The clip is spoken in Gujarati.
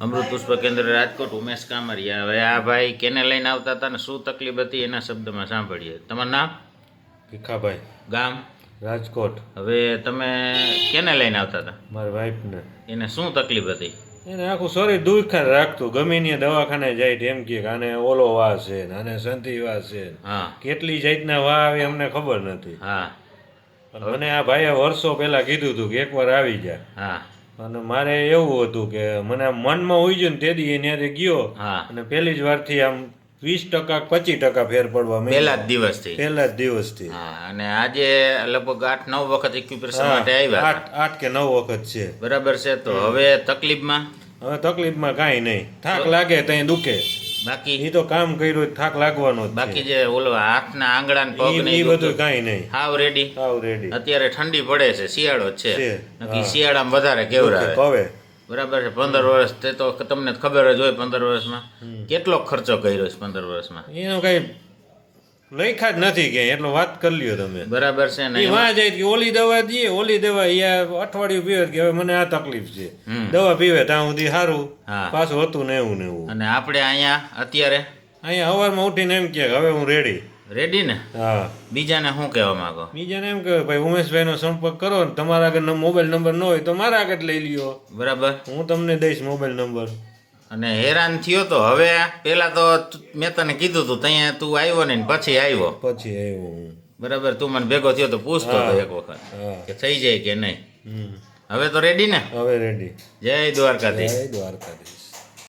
અમૃત પુષ્પ કેન્દ્ર રાજકોટ ઉમેશ કામરિયા. હવે આ ભાઈ કેને લઈને આવતા હતા ને શું તકલીફ હતી એના શબ્દમાં સાંભળીએ. તમારું નામ? ભીખાભાઈ. ગામ? રાજકોટ. હવે તમે કેને લઈને આવતા હતા? મારા વાઈફને. એને શું તકલીફ હતી? એને આખું શરીર દુઃખા રાખતું. ગમે ત્યાં દવાખાને જાય એમ કે આને ઓલો વા છે ને આને સંધિ વા છે હા. કેટલી જાતના વા આવે અમને ખબર નથી. હા. મને આ ભાઈએ વર્ષો પહેલા કીધું હતું કે એકવાર આવી જા. હા. અને મારે એવું હતું કે મને મનમાં ઉઈ ને તેથી એ ત્યાંથી ગયો હા. અને પહેલી જ વારથી આમ વીસ ટકા પચીસ ટકા ફેર પડવા. પહેલા જ દિવસથી. પહેલા જ દિવસથી. હા અને આજે લગભગ આઠ નવ વખત ઇક્વિપ્રેશન માટે આવ્યા આઠ આઠ કે નવ વખત છે. બરાબર છે તો હવે તકલીફમાં? હવે તકલીફમાં કાંઈ નહીં. થાક લાગે ત્યાં દુખે. બાકી એ તો કામ કર્યું થાક લાગવાનો બાકી જે ઓલો હાથના આંગળા ને પગ ને બધું કાંઈ નહીં. હાવ રેડી હાવ રેડી અત્યારે ઠંડી પડે છે શિયાળો જ છે. નક્કી શિયાળામાં વધારે કેવરાવે. હવે બરાબર છે પંદર વર્ષ તે તો તમને ખબર જ હોય પંદર વર્ષમાં. કેટલો ખર્ચો કર્યો છે પંદર વર્ષમાં? એનો કઈ લખ્યા જ નથી કે એટલો વાત કરી લ્યો તમે. બરાબર છે ને વાં જાય કે ઓલી દવા દઈએ ઓલી દવા અહીંયા અઠવાડિયું પીવે કે હવે મને આ તકલીફ છે. દવા પીવે ત્યાં સુધી સારું. પાછું હતું ને એવું ને એવું. અને આપણે અહીંયા અત્યારે અહીંયા સવારમાં ઉઠીને એમ કે હવે હું રેડી રેડી ને? હા. બીજાને શું કહેવા માંગો? બીજાને એમ કે ભાઈ ઉમેશભાઈનો સંપર્ક કરો ને તમારા આગળ મોબાઈલ નંબર ન હોય તો મારા આગળ લઈ લ્યો. બરાબર. હું તમને દઈશ મોબાઈલ નંબર અને હેરાન થયો તો હવે પેલા તો મેં તને કીધું તું ત્યાં તું આવ્યો ને પછી આવ્યો. પછી આવ્યો બરાબર તું મને ભેગો થયો તો પૂછતો હતો એક વખત કે થઈ જાય કે નહીં. હવે તો રેડી ને? હવે રેડી જય દ્વારકાધીશ. જય દ્વારકાધીશ.